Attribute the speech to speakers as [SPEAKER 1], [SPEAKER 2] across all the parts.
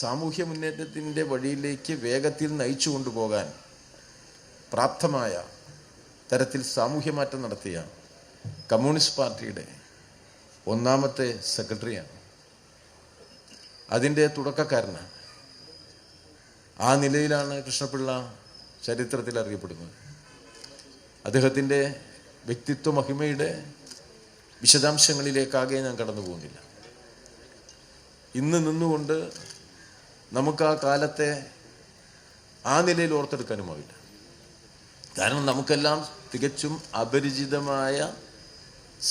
[SPEAKER 1] സാമൂഹ്യ മുന്നേറ്റത്തിന്റെ വഴിയിലേക്ക് വേഗത്തിൽ നയിച്ചു കൊണ്ടുപോകാൻ പ്രാപ്തമായ തരത്തിൽ സാമൂഹ്യ മാറ്റം നടത്തിയ കമ്മ്യൂണിസ്റ്റ് പാർട്ടിയുടെ ഒന്നാമത്തെ സെക്രട്ടറിയാണ്. അതിന്റെ തുടക്കക്കാരനാണ് ആ നിലയിലാണ് കൃഷ്ണപിള്ള ചരിത്രത്തിൽ അറിയപ്പെടുന്നത്. അദ്ദേഹത്തിന്റെ വ്യക്തിത്വ മഹിമയുടെ വിശദാംശങ്ങളിലേക്കാകെ ഞാൻ കടന്നു പോകുന്നില്ല ഇന്ന് നിന്നുകൊണ്ട് നമുക്ക് ആ കാലത്തെ ആ നിലയിൽ ഓർത്തെടുക്കാനുമാവില്ല കാരണം നമുക്കെല്ലാം തികച്ചും അപരിചിതമായ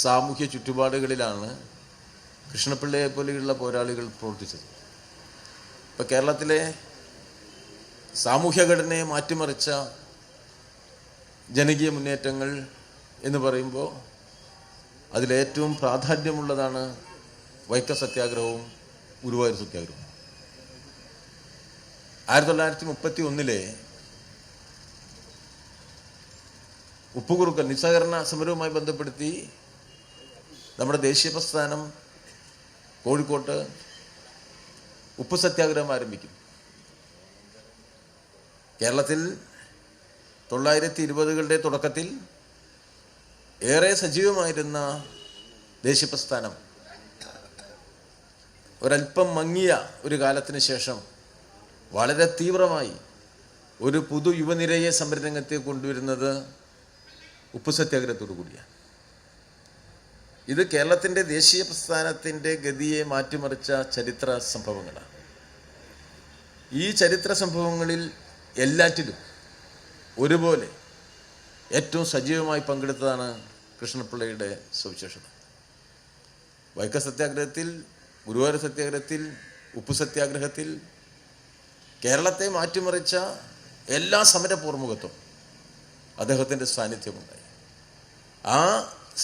[SPEAKER 1] സാമൂഹ്യ ചുറ്റുപാടുകളിലാണ് കൃഷ്ണപിള്ളയെ പോലെയുള്ള പോരാളികൾ പ്രവർത്തിച്ചത്. ഇപ്പം കേരളത്തിലെ സാമൂഹ്യഘടനയെ മാറ്റിമറിച്ച ജനകീയ മുന്നേറ്റങ്ങൾ എന്ന് പറയുമ്പോൾ അതിലേറ്റവും പ്രാധാന്യമുള്ളതാണ് വൈക്കം സത്യാഗ്രഹവും ഗുരുവായൂർ സത്യാഗ്രഹവും. ആയിരത്തി തൊള്ളായിരത്തി മുപ്പത്തി ഒന്നിലെ ഉപ്പുകുറുക്കൽ നിസ്സഹകരണ സമരവുമായി ബന്ധപ്പെടുത്തി നമ്മുടെ ദേശീയ പ്രസ്ഥാനം കോഴിക്കോട്ട് ഉപ്പ് സത്യാഗ്രഹം ആരംഭിക്കും. കേരളത്തിൽ തൊള്ളായിരത്തി ഇരുപതുകളുടെ തുടക്കത്തിൽ ഏറെ സജീവമായിരുന്ന ദേശീയ പ്രസ്ഥാനം. ഒരല്പം മങ്ങിയ ഒരു കാലത്തിന് ശേഷം വളരെ തീവ്രമായി ഒരു പുതു യുവനിരയെ സംരംഭത്തെ കൊണ്ടുവരുന്നത് ഉപ്പു സത്യാഗ്രഹത്തോടു കൂടിയാണ്. ഇത് കേരളത്തിന്റെ ദേശീയ പ്രസ്ഥാനത്തിന്റെ ഗതിയെ മാറ്റിമറിച്ച ചരിത്ര സംഭവങ്ങളാണ്. ഈ ചരിത്ര സംഭവങ്ങളിൽ എല്ലാറ്റിലും ഒരുപോലെ ഏറ്റവും സജീവമായി പങ്കെടുത്തതാണ് കൃഷ്ണപിള്ളയുടെ സവിശേഷത. വൈക്ക സത്യാഗ്രഹത്തിൽ ഗുരുവായൂർ സത്യാഗ്രഹത്തിൽ ഉപ്പു സത്യാഗ്രഹത്തിൽ കേരളത്തെ മാറ്റിമറിച്ച എല്ലാ സമരപൂർമുഖത്തും അദ്ദേഹത്തിന്റെ സാന്നിധ്യമുണ്ടായി. ആ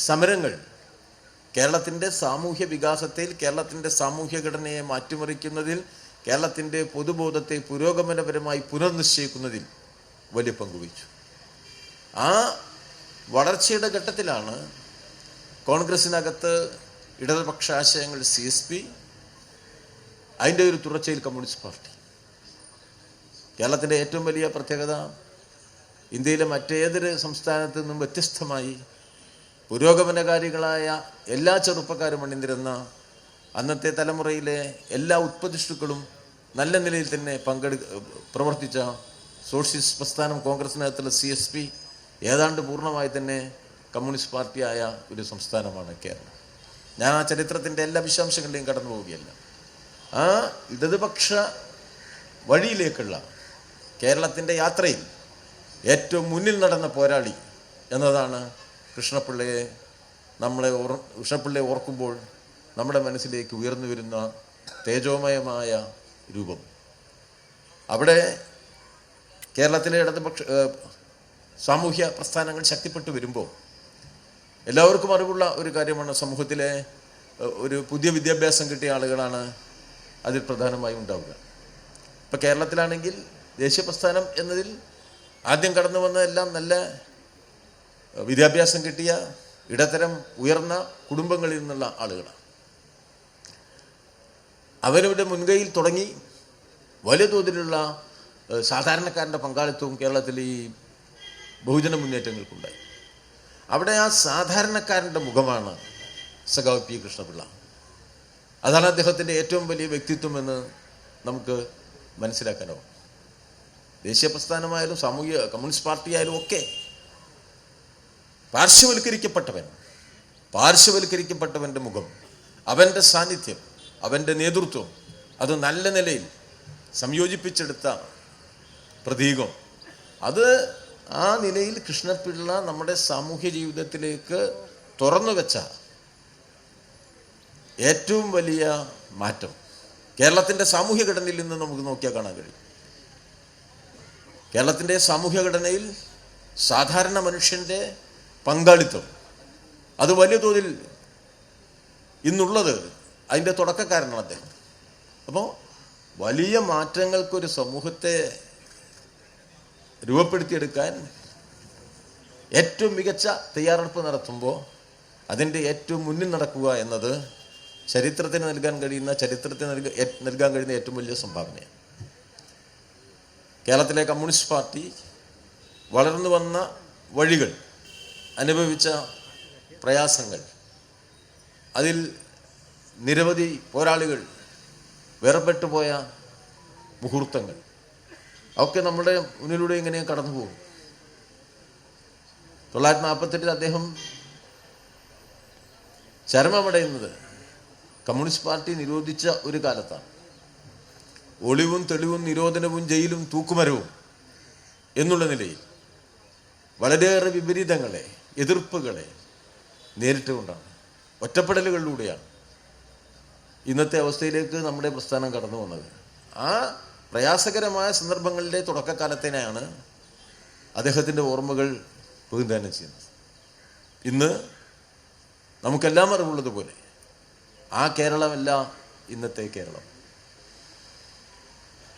[SPEAKER 1] സമരങ്ങൾ കേരളത്തിന്റെ സാമൂഹ്യ വികാസത്തിൽ കേരളത്തിന്റെ സാമൂഹ്യ ഘടനയെ മാറ്റിമറിക്കുന്നതിൽ കേരളത്തിന്റെ പൊതുബോധത്തെ പുരോഗമനപരമായി പുനർനിശ്ചയിക്കുന്നതിൽ വലിയ പങ്കുവഹിച്ചു ആ വളർച്ചയുടെ ഘട്ടത്തിലാണ് കോൺഗ്രസിനകത്ത് ഇടതുപക്ഷാശയങ്ങൾ സി എസ് പി അതിന്റെ ഒരു തുടർച്ചയിൽ കമ്മ്യൂണിസ്റ്റ് പാർട്ടി കേരളത്തിന്റെ ഏറ്റവും വലിയ പ്രത്യേകത ഇന്ത്യയിലെ മറ്റേതൊരു സംസ്ഥാനത്തു നിന്നും വ്യത്യസ്തമായി പുരോഗമനകാരികളായ എല്ലാ ചെറുപ്പക്കാരും അണിനിരുന്ന അന്നത്തെ തലമുറയിലെ എല്ലാ ഉത്പതിഷ്ടുക്കളും നല്ല നിലയിൽ തന്നെ പങ്കെടു പ്രവർത്തിച്ച സോഷ്യലിസ്റ്റ് പ്രസ്ഥാനം കോൺഗ്രസിനകത്തുള്ള സി എസ് പി ഏതാണ്ട് പൂർണമായി തന്നെ കമ്മ്യൂണിസ്റ്റ് പാർട്ടിയായ ഒരു സംസ്ഥാനമാണ് കേരളം. ഞാൻ ആ ചരിത്രത്തിന്റെ എല്ലാ വിശദാംശങ്ങളിലേയും കടന്നു പോവുകയല്ല ആ ഇടതുപക്ഷ വഴിയിലേക്കുള്ള കേരളത്തിന്റെ യാത്രയിൽ ഏറ്റവും മുന്നിൽ നടന്ന പോരാളി എന്നതാണ് കൃഷ്ണപിള്ളയെ നമ്മളെ ഓർ കൃഷ്ണപിള്ളയെ ഓർക്കുമ്പോൾ നമ്മുടെ മനസ്സിലേക്ക് ഉയർന്നു വരുന്ന തേജോമയമായ രൂപം. അവിടെ കേരളത്തിലെ ഇടതുപക്ഷ സാമൂഹ്യ പ്രസ്ഥാനങ്ങൾ ശക്തിപ്പെട്ടു വരുമ്പോൾ എല്ലാവർക്കും അറിവുള്ള ഒരു കാര്യമാണ് സമൂഹത്തിലെ ഒരു പുതിയ വിദ്യാഭ്യാസം കിട്ടിയ ആളുകളാണ് അതിൽ പ്രധാനമായും ഉണ്ടാവുക. ഇപ്പം കേരളത്തിലാണെങ്കിൽ ദേശീയ പ്രസ്ഥാനം എന്നതിൽ ആദ്യം കടന്നു വന്നതെല്ലാം നല്ല വിദ്യാഭ്യാസം കിട്ടിയ ഇടത്തരം ഉയർന്ന കുടുംബങ്ങളിൽ നിന്നുള്ള ആളുകളാണ്. അവരുടെ മുൻകൈയിൽ തുടങ്ങി വലിയ തോതിലുള്ള സാധാരണക്കാരന്റെ പങ്കാളിത്തവും കേരളത്തിൽ ഈ ബഹുജന മുന്നേറ്റങ്ങൾക്കുണ്ടായി. അവിടെ ആ സാധാരണക്കാരന്റെ മുഖമാണ് സഖാവ് പി കൃഷ്ണപിള്ള. അതാണ് അദ്ദേഹത്തിന്റെ ഏറ്റവും വലിയ വ്യക്തിത്വം എന്ന് നമുക്ക് മനസ്സിലാക്കാനാവും. ദേശീയ പ്രസ്ഥാനമായാലും സാമൂഹിക കമ്മ്യൂണിസ്റ്റ് പാർട്ടി ആയാലും ഒക്കെ പാർശ്വവൽക്കരിക്കപ്പെട്ടവൻ പാർശ്വവൽക്കരിക്കപ്പെട്ടവന്റെ മുഖം അവന്റെ സാന്നിധ്യം അവന്റെ നേതൃത്വം അത് നല്ല നിലയിൽ സംയോജിപ്പിച്ചെടുത്ത പ്രതീകം. അത് ആ നിലയിൽ കൃഷ്ണപിള്ള നമ്മുടെ സാമൂഹ്യ ജീവിതത്തിലേക്ക് തുറന്നു വെച്ച ഏറ്റവും വലിയ മാറ്റം. കേരളത്തിന്റെ സാമൂഹ്യ ഘടനയിൽ നിന്ന് നമുക്ക് നോക്കിയാൽ കാണാൻ കഴിയും. കേരളത്തിന്റെ സാമൂഹ്യഘടനയിൽ സാധാരണ മനുഷ്യന്റെ പങ്കാളിത്തം. അത് വലിയ തോതിൽ ഇന്നുള്ളത് അതിന്റെ തുടക്കക്കാരനാണ് അദ്ദേഹം. അപ്പോൾ വലിയ മാറ്റങ്ങൾക്കൊരു സമൂഹത്തെ രൂപപ്പെടുത്തിയെടുക്കാൻ ഏറ്റവും മികച്ച തയ്യാറെടുപ്പ് നടത്തുമ്പോൾ അതിന്റെ ഏറ്റവും മുന്നിൽ നടക്കുക എന്നത് ചരിത്രത്തിന് നൽകാൻ കഴിയുന്ന ചരിത്രത്തിന് നൽകാൻ കഴിയുന്ന ഏറ്റവും വലിയ സംഭാവനയാണ്. കേരളത്തിലെ കമ്മ്യൂണിസ്റ്റ് പാർട്ടി വളർന്നു വന്ന വഴികൾ അനുഭവിച്ച പ്രയാസങ്ങൾ അതിൽ നിരവധി പോരാളികൾ വേർപെട്ടു പോയ മുഹൂർത്തങ്ങൾ ഒക്കെ നമ്മുടെ മുന്നിലൂടെ ഇങ്ങനെ കടന്നു പോകും. തൊള്ളായിരത്തി നാൽപ്പത്തെട്ടിൽ അദ്ദേഹം ചരമമടയുന്നത് കമ്മ്യൂണിസ്റ്റ് പാർട്ടി നിരോധിച്ച ഒരു കാലത്താണ്. ഒളിവും തെളിവും നിരോധനവും ജയിലും തൂക്കുമരവും എന്നുള്ള നിലയിൽ വളരെയേറെ വിപരീതങ്ങളെ എതിർപ്പുകളെ നേരിട്ടുകൊണ്ടാണ് ഒറ്റപ്പെടലുകളിലൂടെയാണ് ഇന്നത്തെ അവസ്ഥയിലേക്ക് നമ്മുടെ പ്രസ്ഥാനം കടന്നു വന്നത് ആ പ്രയാസകരമായ സന്ദർഭങ്ങളിലെ തുടക്കക്കാലത്തിനെയാണ് അദ്ദേഹത്തിന്റെ ഓർമ്മകൾ പ്രതിദാനം ചെയ്യുന്നത്. ഇന്ന് നമുക്കെല്ലാം അറിവുള്ളതുപോലെ ആ കേരളമല്ല ഇന്നത്തെ കേരളം.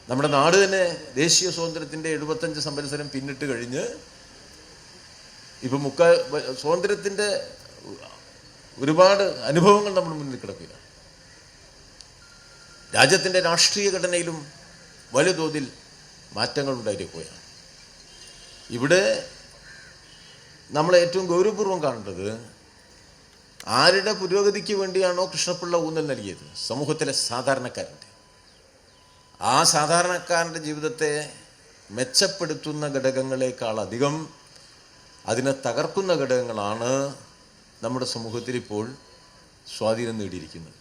[SPEAKER 1] നമ്മുടെ നാട് തന്നെ ദേശീയ സ്വാതന്ത്ര്യത്തിന്റെ എഴുപത്തഞ്ച് സംവത്സരം പിന്നിട്ട് കഴിഞ്ഞ് ഇപ്പം മുക്കാ സ്വാതന്ത്ര്യത്തിന്റെ ഒരുപാട് അനുഭവങ്ങൾ നമ്മൾ മുന്നിൽ കിടക്കുക രാജ്യത്തിന്റെ രാഷ്ട്രീയ ഘടനയിലും വലിയ തോതിൽ മാറ്റങ്ങൾ ഉണ്ടായിരിക്കുകയാണ് ഇവിടെ നമ്മൾ ഏറ്റവും ഗൗരവപൂർവം കാണേണ്ടത് ആരുടെ പുരോഗതിക്ക് വേണ്ടിയാണോ കൃഷ്ണപിള്ള ഊന്നൽ നൽകിയത്? സമൂഹത്തിലെ സാധാരണക്കാരന്റെ. ആ സാധാരണക്കാരന്റെ ജീവിതത്തെ മെച്ചപ്പെടുത്തുന്ന ഘടകങ്ങളെക്കാൾ അധികം അതിനെ തകർക്കുന്ന ഘടകങ്ങളാണ് നമ്മുടെ സമൂഹത്തിൽ ഇപ്പോൾ സ്വാധീനം നേടിയിരിക്കുന്നത്.